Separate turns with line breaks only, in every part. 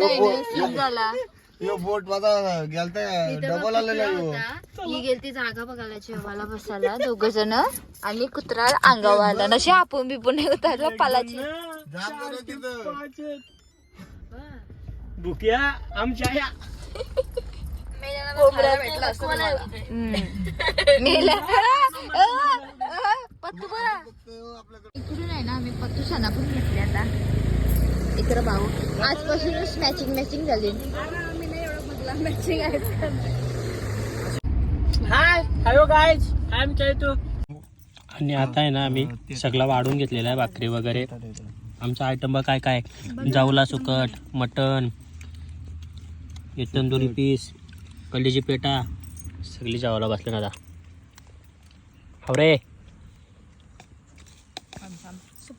झाला
यो बोट माझा गेलता डबल आलेला यो.
ही गेलती जागा बघायला जेवायला बसायला दोघ जण आणि कुत्रा अंगावर आला. नशी आपण बिपून नाही उतरला पालाची.
बुक्या आमच्या
पत्तू बरा इकडून आहे ना आम्ही पत्तू पण घेतले आता. इकडं भाऊ. आजपासूनच मॅचिंग मॅचिंग झाली.
Hi hello guys I am Chaitu आणि आता आहे ना आम्ही सगळं वाढून घेतलेला आहे भाकरी वगैरे. आमचा आयटम बघ काय काय? जाऊला सुकट मटन हे तंदुरी पीस कल्लीची पेटा. सगळी जेवायला बसले ना आता. हवरे.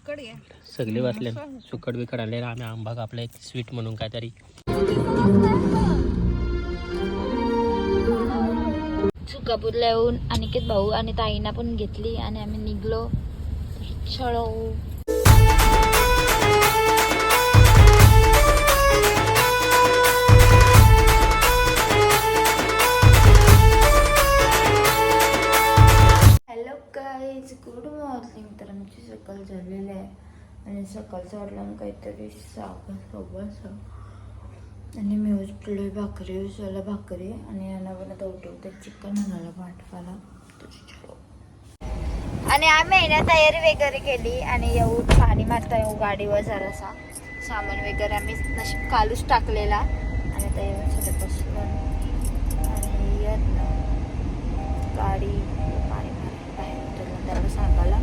सगळे बसले सुकट बिकट आणले ना आम्ही आंबा कापला एक स्वीट म्हणून काहीतरी.
सुकापूरला येऊन अनिकेत भाऊ आणि ताईना पण घेतली आणि आम्ही निघलो. छळो सकाळचं काहीतरी साखर सोबत आणि मी उचलोय भाकरी उचलला भाकरी आणि यांना पण आता उठवते चिकन आणायला पाठवायला आणि आम्ही आहे ना तयारी वगैरे केली आणि येऊ पाणी मारता येऊ गाडीवर जरासा. सामान वगैरे आम्ही नशीब कालूच टाकलेला. आणि आता येऊन सगळं बसलो. आणि येत ना. गाडी पाणी मारता बाहेर उतरलं त्याला सांगायला.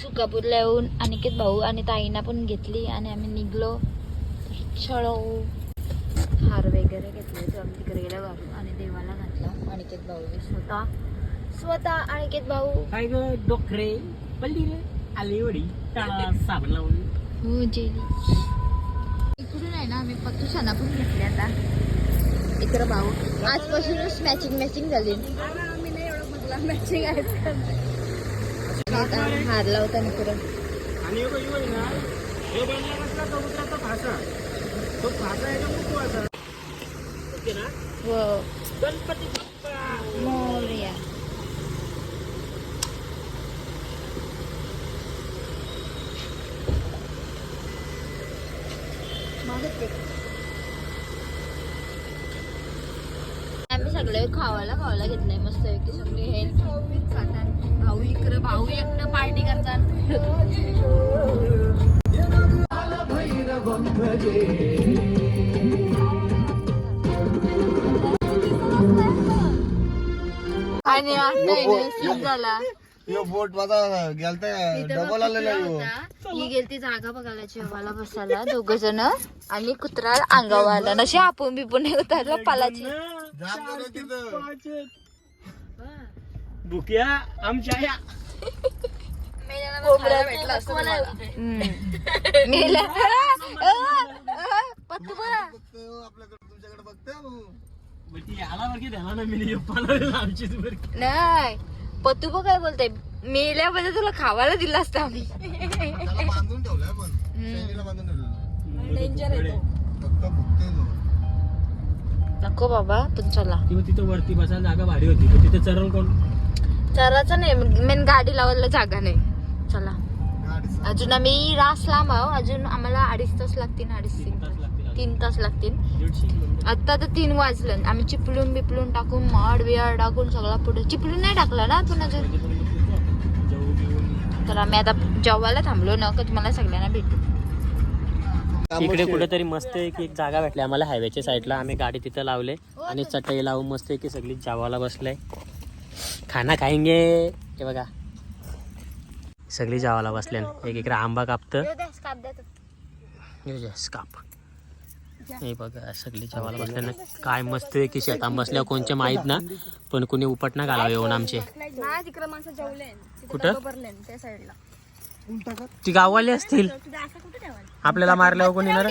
सुकापूरला येऊन अनिकेत भाऊ आणि ताईना पण घेतली आणि आम्ही निघलो. छळो हार वगैरे घेतले तर आम्ही तिकडे गेल्या घालून आणि देवाला घातला. अनिकेत भाऊ स्वतः. स्वतः अनिकेत भाऊ.
काय ग? डोकरे. पल्ली रे. आली वडी. साबण लावून.
हो जेली. इकडून आहे ना आम्ही सणा पण घेतले आता. इकडं भाऊ. आजपासूनच मॅचिंग मॅचिंग झाली. आता हार लावता ना पुढं
आणि हे बघ, हे ना हे बनला कसला कबुतराचा फासा तो। फासा आहे का मुकवाचा ओके ना
हो
गणपती बाप्पा।
मोरया। आम्ही सगळे खावायला खावायला घेतलंय. मस्त की सगळे हे. खातात भाऊ इकडं भाऊ एकटं पार्टी करतात. आणि आता झाला.
यो बोट माझा गेलता डबल आलेला यो.
ही गेलती जागा बघायला जेवायला बसायला. दोघ जण आणि कुत्रा अंगावर आला. नशी आपण बिपून नाही उतरला पालाची.
तिथं.
बुक्या आमच्या या.
पत्तू
आपल्याकडे तुमच्याकडे
बरं की त्याला ना मी आमचीच बरं
नाही. पत्तू बघ काय बोलते मेल्याबद्दल तुला खावायला दिलं असतं आम्ही.
त्याला बांधून ठेवलंय पण. शैलीला बांधून ठेवलेलं फक्त बघतोय तो.
नको बाबा पण चला.
किंवा तिथं वरती बसायला जागा भारी होती. पण तिथे चरण कोण?
चराचा नाही मेन गाडी लावायला जागा नाही. चला. अजून आम्ही रास लांब आहो. अजून आम्हाला अडीच तास लागतील अडीच तीन
तास
तीन तास लागतील. आता तर तीन वाजलं. आम्ही चिपळून बिपलून टाकून माड बियाड टाकून सगळा पुढे चिपळून नाही टाकला ना आपण अजून?
घेऊन
तर आम्ही आता जेवायला थांबलो ना का तुम्हाला सगळ्यांना भेटू?
इकडे कुठेतरी मस्त एक एक जागा भेटली आम्हाला हायवेच्या साईडला आम्ही गाडी तिथं लावले आणि चटई लावून मस्त की सगळी जेवायला बसले. खाना खाएंगे हे बघा. सगळी जेवायला बसले. एक एक आंबा कापतं. काप हे बघा सगळी जेवायला बसले. ना काय मस्त आहे की शेतात बसल्या कोणच्या माहीत ना पण कोणी उपट ना घालावे येऊन आमचे.
तिकडे माणसं जेवले
कुठं?
त्या साईडला
ती गाववाले असतील. आपल्याला मारल्यावर कोणी येणार?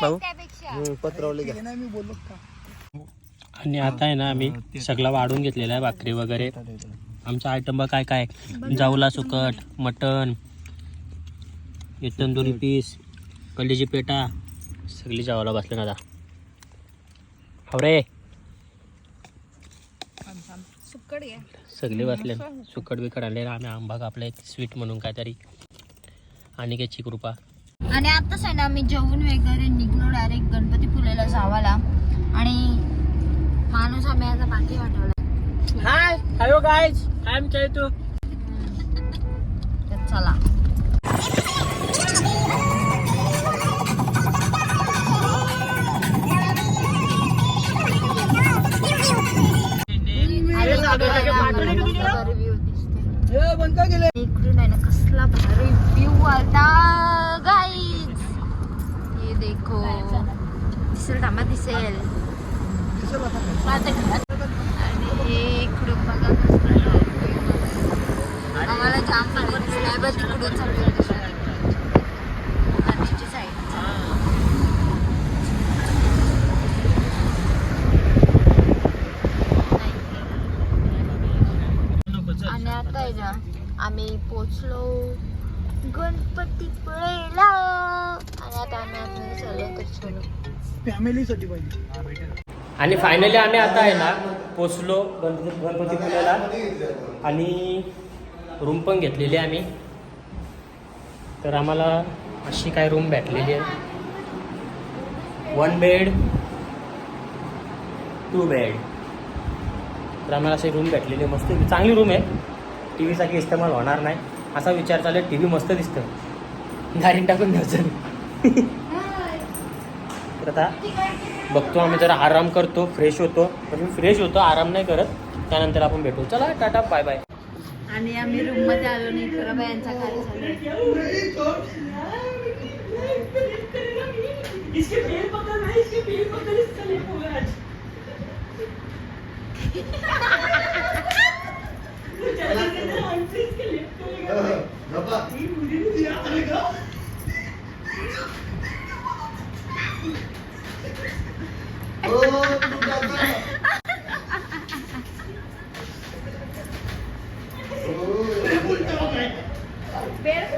भाऊ? आणि आता आहे ना आम्ही सगळं वाढून घेतलेला आहे भाकरी वगैरे. आमचा आयटम काय काय. जाऊला सुकट मटन तंदुरी पीस कलेजी पेटा. सगळी जेवायला बसले ना आता. रे. सगळे बसले. सुकट बिकट आणले आम्ही आंबा कापला एक स्वीट म्हणून काहीतरी. आणि काय कृपा.
आणि आताच आहे ना आम्ही जेवून वगैरे निघलो डायरेक्ट गणपती फुलेला जावाला आणि माणूस आम्ही आता बाकी वाटवला
hi hello guys I am Chaitu
तर चला. दिसेल आणि हे इकडून बघा. आम्हाला जाम भारी दिसलाय बघ तिकडून. आधीची side. आणि आता आहे ना आम्ही पोचलो गणपतीपुळेला आणि आता आम्ही आतमध्ये चाललो तर चलो
फॅमिलीसाठी पाहिजे.
आणि फायनली आम्ही आता आहे ना पोचलो गणपती गणपतीपुळ्याला आणि रूम पण घेतलेली आहे आम्ही. तर आम्हाला अशी काय रूम भेटलेली आहे. वन बेड टू बेड तर आम्हाला अशी रूम भेटलेली आहे. मस्त चांगली रूम आहे. टी व्हीसाठी इस्तेमाल होणार नाही. असा विचार चालू आहे. टी व्ही मस्त दिसतं. गाडीन टाकून द्यायचं तर आता बघतो आम्ही जरा आराम करतो फ्रेश होतो. पण मी फ्रेश होतो आराम नाही करत. त्यानंतर आपण भेटू. चला टाटा बाय बाय
आणि आम्ही रूममध्ये आलो नाही खरं खाली चालू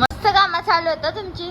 मस्त कामं चालू होतं तुमची.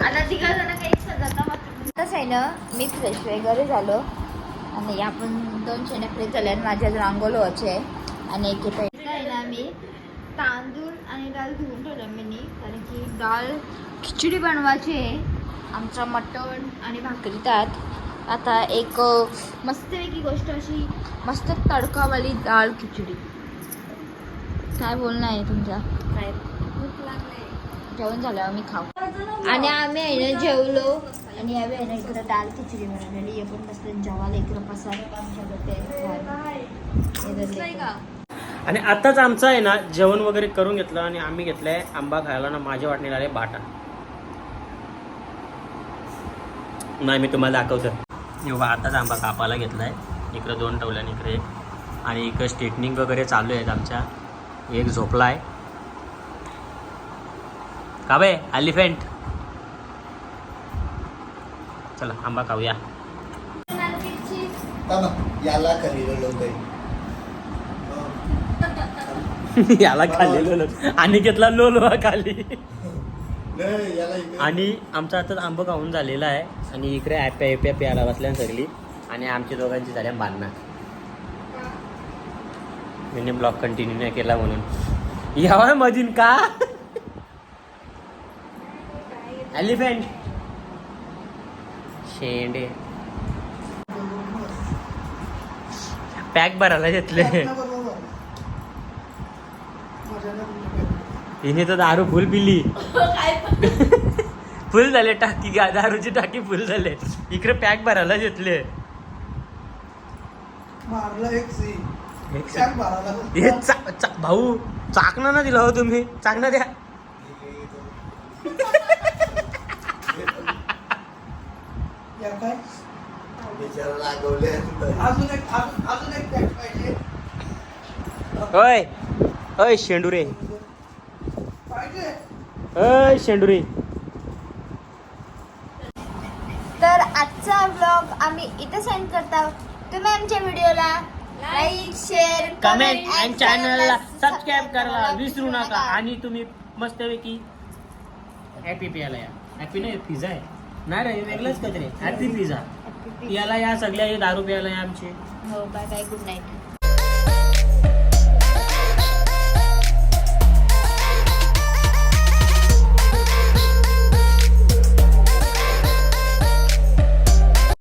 आता तिघा जण काही आताच आहे ना मी फ्रेश वगैरे झालो. आणि आपण दोन शेण्या फ्रेश झाल्या आणि माझ्या रांगोल व्हायचे. आहे आणि एक एक आहे ना मी तांदूळ आणि डाळ धुवून ठेवलं मी कारण की डाळ खिचडी बनवायची आहे. आमचं मटण आणि भाकरी त्यात. आता एक मस्तपैकी गोष्ट अशी मस्त तडकावाली डाळ खिचडी. काय बोलणं आहे तुमचा काय? जेवण झाल्यावर मी खाऊ. आणि आम्ही आहे ना जेवलो. आणि यावेळी आहे ना इकडं डाळ खिचडी बनवलेली. हे पण मस्त जेवायला इकडं पसार आमच्याकडे
आणि आताच आमचं आहे ना जेवण वगैरे करून घेतलं आणि आम्ही घेतलंय आंबा खायला ना माझ्या वाटणीला आले बाटा. नाही मी तुम्हाला दाखवतो. एवढा आताच आंबा कापायला घेतलाय. इकडं दोन टवल्यान इकडे एक. आणि इकडं स्ट्रेटनिंग वगैरे चालू आहेत आमच्या. एक झोपलाय. का बे एलिफेंट चला आंबा खाऊया.
याला लोक
याला खाल्लेलो आणि घेतला लोलो खाली.
नाही याला इकडे
आणि आमचा आता आंबा खाऊन झालेला आहे? आणि इकडे ॲप्या एप्या प्यायला बसल्या सगळी. आणि आमच्या दोघांची झाल्या बांधणं मिनी ब्लॉग कंटिन्यू नाही केला म्हणून. यावा मधीन का? एलिफंट शेंडे. पॅक भरायला घेतले. हिने तर दारू फुल पिली. फुल झाले टाकी गा- दारूची टाकी फुल झाले. इकडे पॅक भरायला घेतले. हे भाऊ चाकणं ना दिला हो तुम्ही. चाकणं द्या.
या
ओय शेंडुरे. ओय शेंडुरे.
तर आजचा ब्लॉग आम्ही इथे सेंड करतो तुम्ही आमच्या व्हिडिओला लाईक शेअर
कमेंट आणि चॅनलला सबस्क्राईब करायला विसरू नका. आणि तुम्ही मस्तपैकी हॅपी पियाला या. हॅपी नाही पिझ्झा आहे. नाही रे वेगळंच काहीतरी हॅपी पिझ्झा याला या सगळ्या हे दारू प्यायला या आमचे.
हो बाय बाय गुड नाईट